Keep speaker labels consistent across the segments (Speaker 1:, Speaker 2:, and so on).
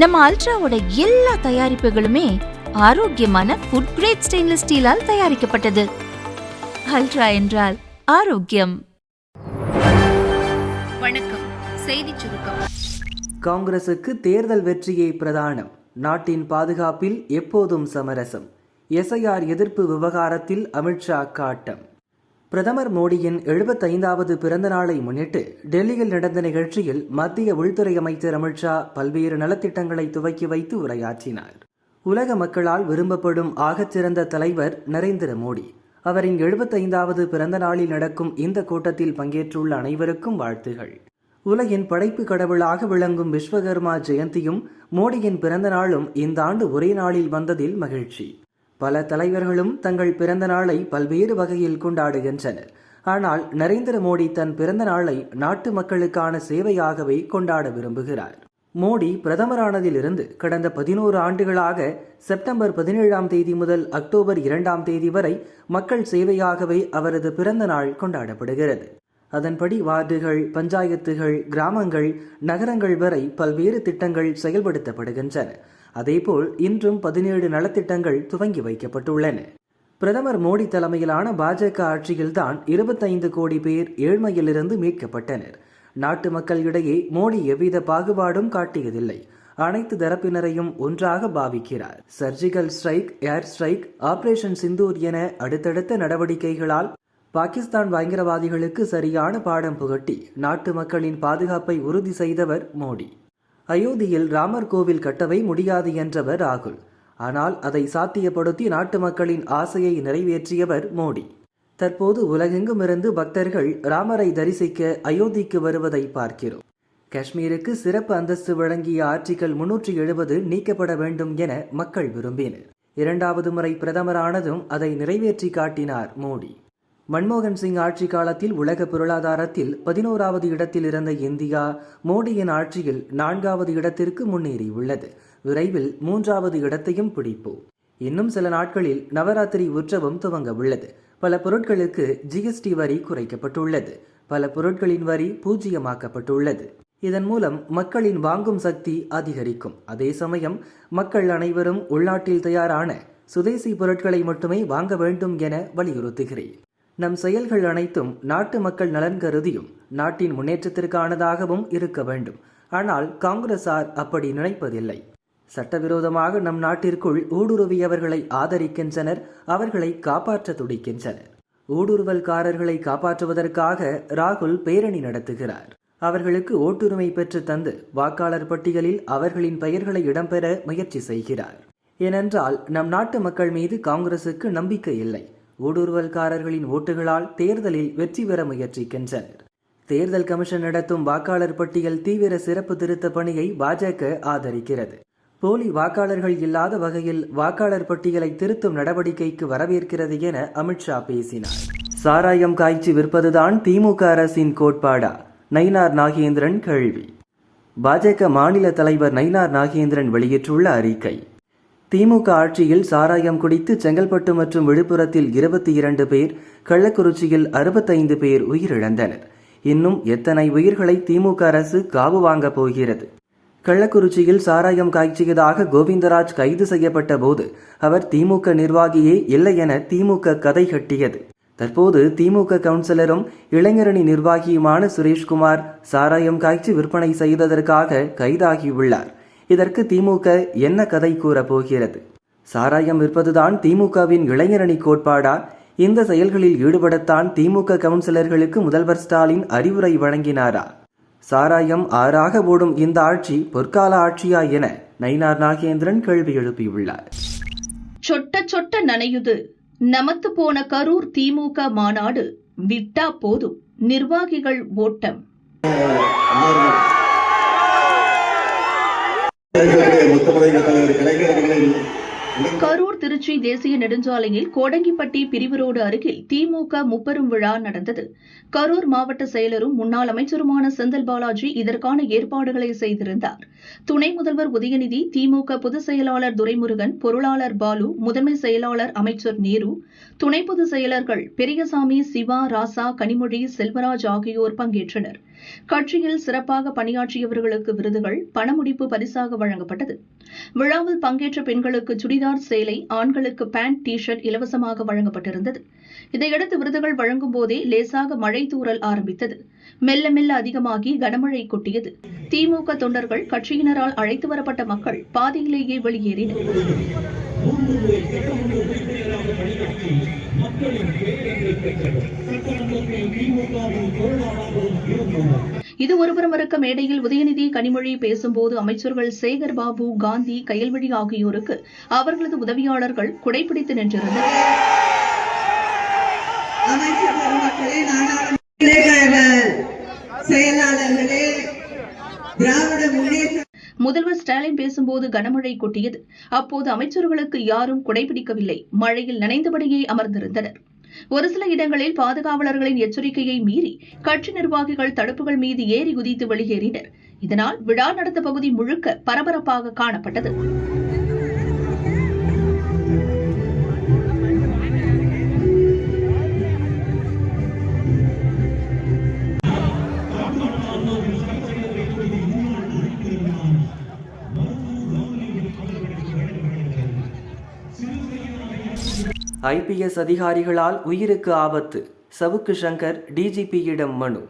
Speaker 1: நம்ம அல்ட்ராவோட எல்லா தயாரிப்புகளுமே ஆரோக்கியமான ஃபுட் கிரேட் ஸ்டெயின்லெஸ் ஸ்டீலால் தயாரிக்கப்பட்டது அல்ட்ரா என்றால் ஆரோக்கியம்
Speaker 2: வணக்கம் செய்தி சுருக்கம் காங்கிரசுக்கு தேர்தல் வெற்றியை பிரதானம் நாட்டின் பாதுகாப்பில் எப்போதும் சமரசம் எஸ்ஐஆர் எதிர்ப்பு விவகாரத்தில் அமித்ஷா காட்டம் பிரதமர் மோடியின் எழுபத்தைந்தாவது பிறந்த நாளை முன்னிட்டு டெல்லியில் நடந்த நிகழ்ச்சியில் மத்திய உள்துறை அமைச்சர் அமித்ஷா பல்வேறு நலத்திட்டங்களை துவக்கி வைத்து உரையாற்றினார் உலக மக்களால் விரும்பப்படும் ஆகச்சிறந்த தலைவர் நரேந்திர மோடி அவரின் எழுபத்தைந்தாவது பிறந்த நாளில் நடக்கும் இந்த கூட்டத்தில் பங்கேற்றுள்ள அனைவருக்கும் வாழ்த்துகள் உலகின் படைப்பு கடவுளாக விளங்கும் விஸ்வகர்மா ஜெயந்தியும் மோடியின் பிறந்த நாளும் இந்த ஆண்டு ஒரே நாளில் வந்ததில் மகிழ்ச்சி பல தலைவர்களும் தங்கள் பிறந்த நாளை பல்வேறு வகையில் கொண்டாடுகின்றனர் ஆனால் நரேந்திர மோடி தன் பிறந்த நாளை நாட்டு மக்களுக்கான சேவையாகவே கொண்டாட விரும்புகிறார் மோடி பிரதமரானதிலிருந்து கடந்த பதினோரு ஆண்டுகளாக செப்டம்பர் பதினேழாம் தேதி முதல் அக்டோபர் இரண்டாம் தேதி வரை மக்கள் சேவையாகவே அவரது பிறந்த நாள் கொண்டாடப்படுகிறது அதன்படி வார்டுகள் பஞ்சாயத்துகள் கிராமங்கள் நகரங்கள் வரை பல்வேறு திட்டங்கள் செயல்படுத்தப்படுகின்றன அதேபோல் இன்றும் பதினேழு நலத்திட்டங்கள் துவங்கி வைக்கப்பட்டுள்ளன பிரதமர் மோடி தலைமையிலான பாஜக ஆட்சியில்தான் இருபத்தைந்து கோடி பேர் ஏழ்மையிலிருந்து மீட்கப்பட்டனர் நாட்டு மக்கள் இடையே மோடி எவ்வித பாகுபாடும் காட்டியதில்லை அனைத்து தரப்பினரையும் ஒன்றாக பாவிக்கிறார் surgical strike air strike operation Sindoor என அடுத்தடுத்த நடவடிக்கைகளால் பாகிஸ்தான் பயங்கரவாதிகளுக்கு சரியான பாடம் புகட்டி நாட்டு மக்களின் பாதுகாப்பை உறுதி செய்தவர் மோடி அயோத்தியில் ராமர் கோவில் கட்டவை முடியாது என்றவர் ராகுல் ஆனால் அதை சாத்தியப்படுத்தி நாட்டு மக்களின் ஆசையை நிறைவேற்றியவர் மோடி தற்போது உலகெங்கும் இருந்து பக்தர்கள் ராமரை தரிசிக்க அயோத்திக்கு வருவதை பார்க்கிறோம் காஷ்மீருக்கு சிறப்பு அந்தஸ்து வழங்கிய ஆட்சிகள் முன்னூற்றி எழுபது நீக்கப்பட வேண்டும் என மக்கள் விரும்பினர் இரண்டாவது முறை பிரதமரானதும் அதை நிறைவேற்றி காட்டினார் மோடி மன்மோகன் சிங் ஆட்சி காலத்தில் உலக பொருளாதாரத்தில் பதினோராவது இடத்தில் இருந்த இந்தியா மோடியின் ஆட்சியில் நான்காவது இடத்திற்கு முன்னேறியுள்ளது விரைவில் மூன்றாவது இடத்தையும் பிடிப்போம் இன்னும் சில நாட்களில் நவராத்திரி உற்சவம் துவங்க உள்ளது பல பொருட்களுக்கு ஜிஎஸ்டி வரி குறைக்கப்பட்டுள்ளது பல பொருட்களின் வரி பூஜ்ஜியமாக்கப்பட்டுள்ளது இதன் மூலம் மக்களின் வாங்கும் சக்தி அதிகரிக்கும் அதே சமயம் மக்கள் அனைவரும் உள்நாட்டில் தயாரான சுதேசி பொருட்களை மட்டுமே வாங்க வேண்டும் என வலியுறுத்துகிறேன் நம் செயல்கள் அனைத்தும் நாட்டு மக்கள் நலன் கருதியும் நாட்டின் முன்னேற்றத்திற்கானதாகவும் இருக்க வேண்டும் ஆனால் காங்கிரசார் அப்படி நினைப்பதில்லை சட்டவிரோதமாக நம் நாட்டிற்குள் ஊடுருவியவர்களை ஆதரிக்கின்றனர் அவர்களை காப்பாற்ற துடிக்கின்றனர் ஊடுருவல்காரர்களை காப்பாற்றுவதற்காக ராகுல் பேரணி நடத்துகிறார் அவர்களுக்கு ஓட்டுரிமை பெற்று தந்து வாக்காளர் பட்டியலில் அவர்களின் பெயர்களை இடம்பெற முயற்சி செய்கிறார் ஏனென்றால் நம் நாட்டு மக்கள் மீது காங்கிரசுக்கு நம்பிக்கை இல்லை ஊடுருவல்காரர்களின் ஓட்டுகளால் தேர்தலில் வெற்றி பெற முயற்சிக்கின்றனர் தேர்தல் கமிஷன் நடத்தும் வாக்காளர் பட்டியல் தீவிர சிறப்பு திருத்த பணியை பாஜக ஆதரிக்கிறது போலி வாக்காளர்கள் இல்லாத வகையில் வாக்காளர் பட்டியலை திருத்தும் நடவடிக்கைக்கு வரவேற்கிறது என அமித்ஷா பேசினார்
Speaker 3: சாராயம் காய்ச்சி விற்பதுதான் திமுக அரசின் கோட்பாடா நயினார் நாகேந்திரன் கேள்வி
Speaker 4: பாஜக மாநில தலைவர் நயினார் நாகேந்திரன் வெளியிட்டுள்ள அறிக்கை திமுக ஆட்சியில் சாராயம் குடித்து செங்கல்பட்டு மற்றும் விழுப்புரத்தில் இருபத்தி இரண்டு பேர் கள்ளக்குறிச்சியில் அறுபத்தைந்து பேர் உயிரிழந்தனர் இன்னும் எத்தனை உயிர்களை திமுக அரசு காவு வாங்கப் போகிறது கள்ளக்குறிச்சியில் சாராயம் காய்ச்சியதாக கோவிந்தராஜ் கைது செய்யப்பட்ட போது அவர் திமுக நிர்வாகியே இல்லை என திமுக கதை கட்டியது தற்போது திமுக கவுன்சிலரும் இளைஞரணி நிர்வாகியுமான சுரேஷ்குமார் சாராயம் காய்ச்சி விற்பனை செய்ததற்காக கைதாகியுள்ளார் இதற்கு திமுக என்ன கதை கூற போகிறது சாராயம் விற்பதுதான் திமுகவின் இளைஞரணி கோட்பாடா இந்த செயல்களில் ஈடுபடத்தான் திமுக கவுன்சிலர்களுக்கு முதல்வர் ஸ்டாலின் அறிவுரை வழங்கினாரா சாராயம் ஆறாக ஓடும் இந்த ஆட்சி பொற்கால ஆட்சியா என நயினார் நாகேந்திரன் கேள்வி எழுப்பியுள்ளார்
Speaker 5: சொட்ட சொட்ட நனையுது நமத்து போன கரூர் திமுக மாநாடு விட்டா போதும் நிர்வாகிகள் ஓட்டம் முத்தமலை தலைவர் கலைஞர் அவர்களின் திருச்சி தேசிய நெடுஞ்சாலையில் கோடங்கிப்பட்டி ரோடு அருகில் திமுக முப்பெரும் விழா நடந்தது கரூர் மாவட்ட செயலரும் முன்னாள் அமைச்சருமான செந்தில் பாலாஜி இதற்கான ஏற்பாடுகளை செய்திருந்தார் துணை முதல்வர் உதயநிதி திமுக பொதுச் செயலாளர் துரைமுருகன் பொருளாளர் பாலு முதன்மை செயலாளர் அமைச்சர் நேரு துணை பொதுச் செயலர்கள் பெரியசாமி சிவா ராசா கனிமொழி செல்வராஜ் ஆகியோர் பங்கேற்றனர் கட்சியில் சிறப்பாக பணியாற்றியவர்களுக்கு விருதுகள் பணமுடிப்பு பரிசாக வழங்கப்பட்டது விழாவில் பங்கேற்ற பெண்களுக்கு சுடிதார் சேலை ஆண்களுக்கு பேண்ட் டி ஷர்ட் இலவசமாக வழங்கப்பட்டிருந்தது இதையடுத்து விருதுகள் வழங்கும் போதே லேசாக மழை தூறல் ஆரம்பித்தது மெல்ல மெல்ல அதிகமாகி கனமழை கொட்டியது திமுக தொண்டர்கள் கட்சியினரால் அழைத்து வரப்பட்ட மக்கள் பாதியிலேயே வெளியேறினர் மக்களின் திமுகவும் கொரோனாவாகவும் இது ஒருபுறம் இருக்க மேடையில் உதயநிதி கனிமொழி பேசும்போது அமைச்சர்கள் சேகர் பாபு காந்தி கயல்வழி ஆகியோருக்கு அவர்களது உதவியாளர்கள் குடைபிடித்து நின்றிருந்தனர் முதல்வர் ஸ்டாலின் பேசும்போது கனமழை கொட்டியது அப்போது அமைச்சர்களுக்கு யாரும் குடைபிடிக்கவில்லை மழையில் நனைந்தபடியே அமர்ந்திருந்தனர் ஒரு சில இடங்களில் பாதுகாவலர்களின் எச்சரிக்கையை மீறி கட்சி நிர்வாகிகள் தடுப்புகள் மீது ஏறி குதித்து வெளியேறினர் இதனால் விழா நடந்த பகுதி முழுக்க பரபரப்பாக காணப்பட்டது
Speaker 6: ஐபிஎஸ் அதிகாரிகளால் உயிருக்கு ஆபத்து சவுக்கு சங்கர் டிஜிபியிடம் மனு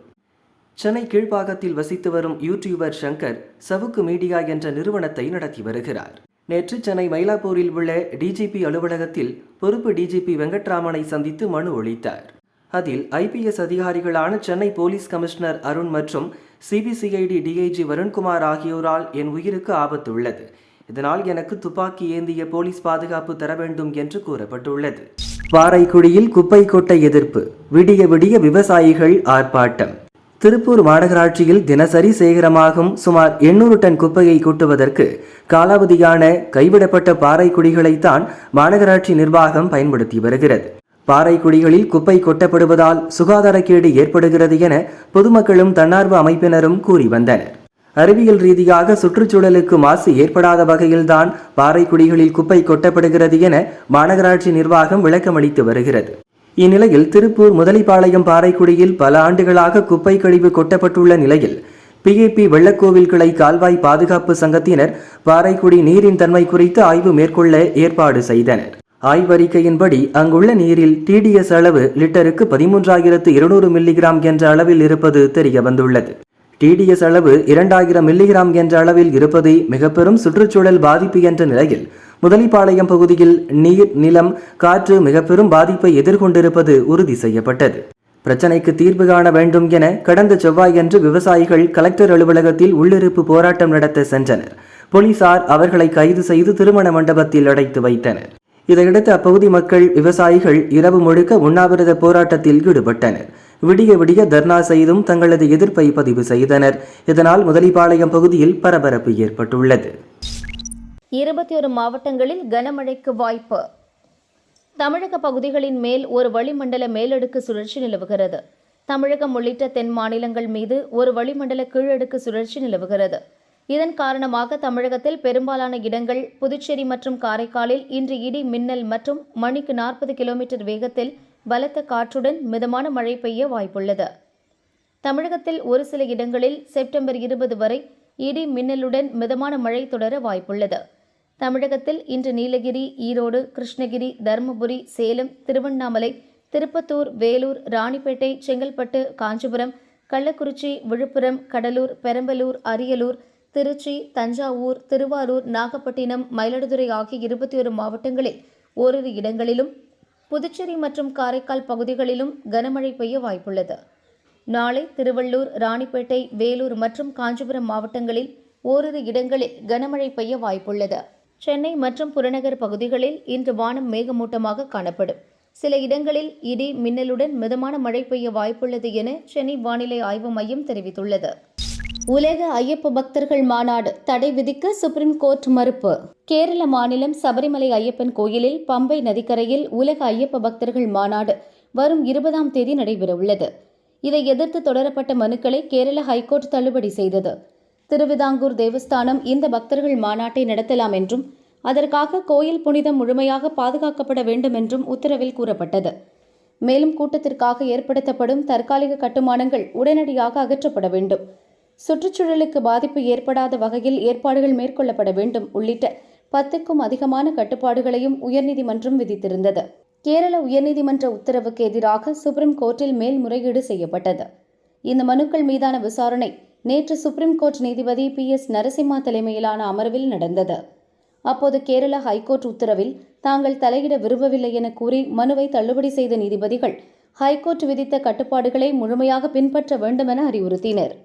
Speaker 6: சென்னை கீழ்ப்பாக்கத்தில் வசித்து வரும் யூடியூபர் சங்கர் சவுக்கு மீடியா என்ற நிறுவனத்தை நடத்தி வருகிறார் நேற்று சென்னை மயிலாப்பூரில் உள்ள டிஜிபி அலுவலகத்தில் பொறுப்பு டிஜிபி வெங்கட்ராமனை சந்தித்து மனு அளித்தார் அதில் ஐபிஎஸ் அதிகாரிகளான சென்னை போலீஸ் கமிஷனர் அருண் மற்றும் சிபிசிஐடி டிஐஜி வருண்குமார் ஆகியோரால் என் உயிருக்கு ஆபத்து உள்ளது இதனால் எனக்கு துப்பாக்கி ஏந்திய போலீஸ் பாதுகாப்பு தர வேண்டும் என்று கூறப்பட்டுள்ளது
Speaker 7: வாரைக்குடியில் குப்பை கொட்டை எதிர்ப்பு விடிய விடிய விவசாயிகள் ஆர்ப்பாட்டம் திருப்பூர் மாநகராட்சியில் தினசரி சேகரமாகும் சுமார் எண்ணூறு டன் குப்பையை கொட்டுவதற்கு காலாவதியான கைவிடப்பட்ட பாறை குடிகளைத்தான் மாநகராட்சி நிர்வாகம் பயன்படுத்தி வருகிறது பாறை குடிகளில் குப்பை கொட்டப்படுவதால் சுகாதாரக்கேடு ஏற்படுகிறது என பொதுமக்களும் தன்னார்வ அமைப்பினரும் கூறி வந்தனர் அறிவியல் ரீதியாக சுற்றுச்சூழலுக்கு மாசு ஏற்படாத வகையில்தான் பாறைக்குடிகளில் குப்பை கொட்டப்படுகிறது என மாநகராட்சி நிர்வாகம் விளக்கமளித்து வருகிறது இந்நிலையில் திருப்பூர் முதலிப்பாளையம் பாறைக்குடியில் பல ஆண்டுகளாக குப்பை கழிவு கொட்டப்பட்டுள்ள நிலையில் பிஏபி வெள்ளக்கோவில் கிளை கால்வாய் பாதுகாப்பு சங்கத்தினர் பாறைக்குடி நீரின் தன்மை குறித்து ஆய்வு மேற்கொள்ள ஏற்பாடு செய்தனர் ஆய்வறிக்கையின்படி அங்குள்ள நீரில் டிடிஎஸ் அளவு லிட்டருக்கு பதிமூன்றாயிரத்து இருநூறு மில்லிகிராம் என்ற அளவில் இருப்பது தெரியவந்துள்ளது டிடிஎஸ் அளவு இரண்டாயிரம் மில்லிகிராம் என்ற அளவில் இருப்பது மிக பெரும் சுற்றுச்சூழல் பாதிப்பு என்ற நிலையில் முதலிப்பாளையம் பகுதியில் நீர் நிலம் காற்று மிக பெரும் பாதிப்பை எதிர்கொண்டிருப்பது உறுதி செய்யப்பட்டது பிரச்சனைக்கு தீர்வு காண வேண்டும் என கடந்த செவ்வாயன்று விவசாயிகள் கலெக்டர் அலுவலகத்தில் உள்ளிருப்பு போராட்டம் நடத்த சென்றனர் போலீசார் அவர்களை கைது செய்து திருமண மண்டபத்தில் அடைத்து வைத்தனர் இதையடுத்து அப்பகுதி மக்கள் விவசாயிகள் இரவு முழுக்க உண்ணாவிரத போராட்டத்தில் ஈடுபட்டனர் விடிய விடிய தர்ணா செய்தும் தங்களது எதிர்ப்பை பதிவு செய்தனர் இதனால் முதலிப்பாளையம் பகுதியில் பரபரப்பு ஏற்பட்டுள்ளது
Speaker 8: இருபத்தி ஒரு மாவட்டங்களில் கனமழைக்கு வாய்ப்பு தமிழக பகுதிகளின் மேல் ஒரு வளிமண்டல மேலடுக்கு சுழற்சி நிலவுகிறது தமிழகம் உள்ளிட்ட தென் மாநிலங்கள் மீது ஒரு வளிமண்டல கீழடுக்கு சுழற்சி நிலவுகிறது இதன் காரணமாக தமிழகத்தில் பெரும்பாலான இடங்கள் புதுச்சேரி மற்றும் காரைக்காலில் இன்று இடி மின்னல் மற்றும் மணிக்கு நாற்பது கிலோமீட்டர் வேகத்தில் பலத்த காற்றுடன் மிதமான மழை பெய்ய வாய்ப்புள்ளது தமிழகத்தில் ஒரு சில இடங்களில் செப்டம்பர் இருபது வரை இடி மின்னலுடன் மிதமான மழை தொடர வாய்ப்புள்ளது தமிழகத்தில் இன்று நீலகிரி ஈரோடு கிருஷ்ணகிரி தருமபுரி சேலம் திருவண்ணாமலை திருப்பத்தூர் வேலூர் ராணிப்பேட்டை செங்கல்பட்டு காஞ்சிபுரம் கள்ளக்குறிச்சி விழுப்புரம் கடலூர் பெரம்பலூர் அரியலூர் திருச்சி தஞ்சாவூர் திருவாரூர் நாகப்பட்டினம் மயிலாடுதுறை ஆகிய இருபத்தி ஒரு மாவட்டங்களில் ஓரிரு இடங்களிலும் புதுச்சேரி மற்றும் காரைக்கால் பகுதிகளிலும் கனமழை பெய்ய வாய்ப்புள்ளது நாளை திருவள்ளூர் ராணிப்பேட்டை வேலூர் மற்றும் காஞ்சிபுரம் மாவட்டங்களில் ஓரிரு இடங்களில் கனமழை பெய்ய வாய்ப்புள்ளது சென்னை மற்றும் புறநகர் பகுதிகளில் இன்று வானம் மேகமூட்டமாக காணப்படும் சில இடங்களில் இடி மின்னலுடன் மிதமான மழை பெய்ய வாய்ப்புள்ளது என சென்னை வானிலை ஆய்வு மையம் தெரிவித்துள்ளது
Speaker 9: உலக ஐயப்ப பக்தர்கள் மாநாடு தடை விதிக்க சுப்ரீம் கோர்ட் மறுப்பு கேரள மாநிலம் சபரிமலை ஐயப்பன் கோயிலில் பம்பை நதிக்கரையில் உலக ஐயப்ப பக்தர்கள் மாநாடு வரும் இருபதாம் தேதி நடைபெறவுள்ளது இதை எதிர்த்து தொடரப்பட்ட மனுக்களை கேரள ஹைகோர்ட் தள்ளுபடி செய்தது திருவிதாங்கூர் தேவஸ்தானம் இந்த பக்தர்கள் மாநாட்டை நடத்தலாம் என்றும் அதற்காக கோயில் புனிதம் முழுமையாக பாதுகாக்கப்பட வேண்டும் என்றும் உத்தரவில் கூறப்பட்டது மேலும் கூட்டத்திற்காக ஏற்படுத்தப்படும் தற்காலிக கட்டுமானங்கள் உடனடியாக அகற்றப்பட வேண்டும் சுற்றுச்சூழலுக்கு பாதிப்பு ஏற்படாத வகையில் ஏற்பாடுகள் மேற்கொள்ளப்பட வேண்டும் உள்ளிட்ட பத்துக்கும் அதிகமான கட்டுப்பாடுகளையும் உயர்நீதிமன்றம் விதித்திருந்தது கேரள உயர்நீதிமன்ற உத்தரவுக்கு எதிராக சுப்ரீம் கோர்ட்டில் மேல்முறையீடு செய்யப்பட்டது இந்த மனுக்கள் மீதான விசாரணை நேற்று சுப்ரீம் கோர்ட் நீதிபதி பி எஸ் நரசிம்மா தலைமையிலான அமர்வில் நடந்தது அப்போது கேரள ஹைகோர்ட் உத்தரவில் தாங்கள் தலையிட விரும்பவில்லை என கூறி மனுவை தள்ளுபடி செய்த நீதிபதிகள் ஹைகோர்ட் விதித்த கட்டுப்பாடுகளை முழுமையாக பின்பற்ற வேண்டுமென அறிவுறுத்தினர்